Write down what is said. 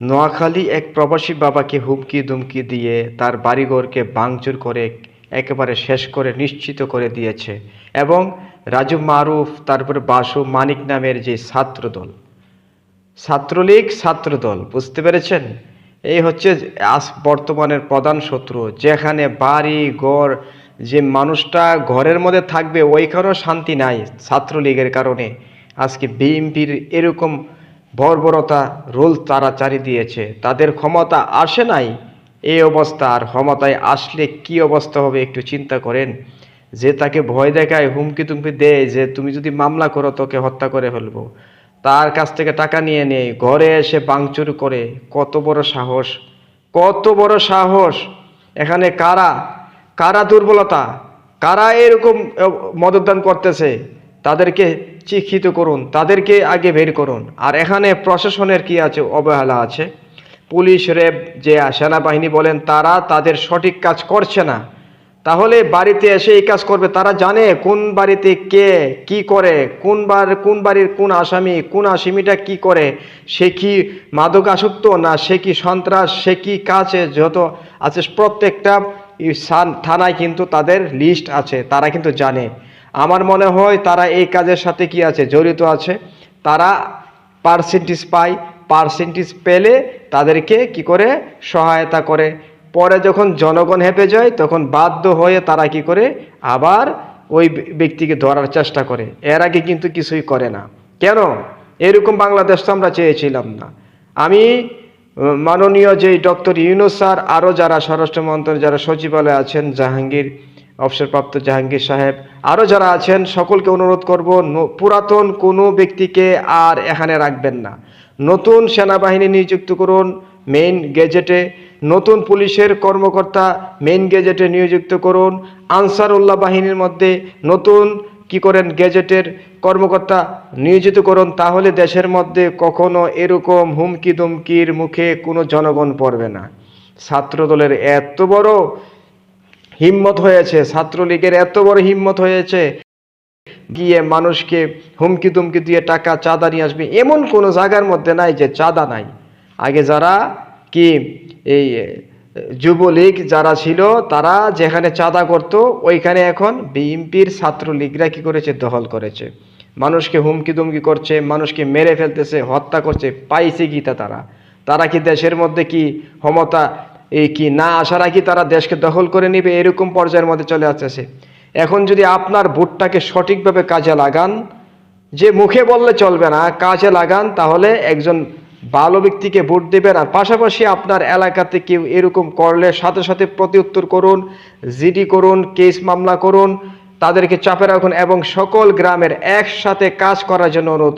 নোয়াখালী এক প্রবাসী বাবাকে হুমকি দুমকি দিয়ে তার বাড়িঘরকে ভাঙচুর করে একেবারে শেষ করে নিশ্চিত করে দিয়েছে এবং রাজু মারুফ, তারপরে বাসু মানিক নামের যে ছাত্রদল। ছাত্রলীগ, ছাত্রদল, বুঝতে পেরেছেন? এই হচ্ছে আজ বর্তমানের প্রধান শত্রু, যেখানে বাড়ি, ঘর, যে মানুষটা ঘরের মধ্যে থাকবে, ওইখানেও শান্তি নাই ছাত্রলীগের কারণে। আজকে বিএনপির এরকম বর্বরতা রোল তারা চারি দিয়েছে। তাদের ক্ষমতা আসে নাই। এই অবস্থা আর ক্ষমতায় আসলে কি অবস্থা হবে একটু চিন্তা করেন। যে তাকে ভয় দেখায়, হুমকি তুমকি দেয়, যে তুমি যদি মামলা করো, তোকে হত্যা করে ফেলব। তার কাছ থেকে টাকা নিয়ে নেয় ঘরে এসে বাংচুর করে। কত বড় সাহস। কত বড় সাহস। এখানে কারা? কারা দুর্বলতা? কারা এরকম মদতদান করতেছে? তাদেরকে চিহ্নিত করুন, তাদেরকে আগে বের করুন। আর এখানে প্রশাসনের কি আছে? অবহেলা আছে। পুলিশ র্যাব যে সেনাবাহিনী বলেন, তারা তাদের সঠিক কাজ করছে না। তাহলে বাড়িতে এসে এই কাজ করবে। তারা জানে কোন বাড়িতে কে কি করে, কোন বার, কোন বাড়ির কোন আসামি, কোন আসামিটা কি করে, সে কি মাদক আসক্ত না সে কি সন্ত্রাস, সে কি কাছে যত আছে, প্রত্যেকটা থানায় কিন্তু তাদের লিস্ট আছে। তারা কিন্তু জানে। আমার মনে হয় তারা এই কাজের সাথে কি আছে? জড়িত আছে। তারা পার্সেন্টেজ পায় পার্সেন্টেজ পেলে তাদেরকে কি করে? সহায়তা করে। পরে যখন জনগণ হেঁপে যায়, তখন বাধ্য হয়ে তারা কি করে? আবার ওই ব্যক্তিকে ধরার চেষ্টা করে। এর আগে কিন্তু কিছুই করে না। কেন? এরকম বাংলাদেশ তো আমরা চেয়েছিলাম না। আমি মাননীয় যে ডক্টর ইউনুস স্যার, আরও যারা স্বরাষ্ট্র মন্ত্রণালয়ের যারা সচিবালয়ে আছেন, জাহাঙ্গীর অবসরপ্রাপ্ত জাহাঙ্গীর সাহেব। আরও যারা আছেন, সকলকে অনুরোধ করব পুরাতন কোনো ব্যক্তিকে আর এখানে রাখবেন না। নতুন সেনাবাহিনী নিযুক্ত করুন, মেইন গেজেটে। নতুন পুলিশের কর্মকর্তা মেইন গেজেটে নিযুক্ত করুন। আনসারউল্লাহ বাহিনীর মধ্যে নতুন কি করেন গেজেটের কর্মকর্তা নিয়োজিত করুন, তাহলে দেশের মধ্যে কখনো এরকম হুমকি দুমকির মুখে কোনো জনগণ পড়বে না। ছাত্রদলের এত বড় হিম্মত হয়েছে, ছাত্রলীগের এত বড় হিম্মত হয়েছে, গিয়ে মানুষকে হুমকি তুমকি দিয়ে টাকা, চাঁদা নিয়ে আসবে। এমন কোনো জায়গার মধ্যে নাই যে চাঁদা নাই। আগে যারা কি এই যুবলীগ যারা ছিল, তারা যেখানে চাঁদা করত, ওইখানে এখন বিএনপির ছাত্রলীগরা কি করেছে? দখল করেছে। মানুষকে হুমকি দুমকি করছে, মানুষকে মেরে ফেলতেছে, হত্যা করছে, পাইছে গীতা তারা। তারা কি দেশের মধ্যে কি ক্ষমতা এই কি না আসার আগে তারা দেশকে দখল করে নেবে? এরকম পর্যায়ের মধ্যে চলে আসতেছে। এখন যদি আপনার ভোটটাকে সঠিকভাবে কাজে লাগান, যে মুখে বললে চলবে না, কাজে লাগান, তাহলে একজন ভালো ব্যক্তিকে ভোট দেবেন। আর পাশাপাশি আপনার এলাকাতে কেউ এরকম করলে সাথে সাথে প্রতিউত্তর করুন, জিডি করুন, কেস মামলা করুন, তাদেরকে চাপে রাখুন এবং সকল গ্রামের একসাথে কাজ করার জন্য অনুরোধ।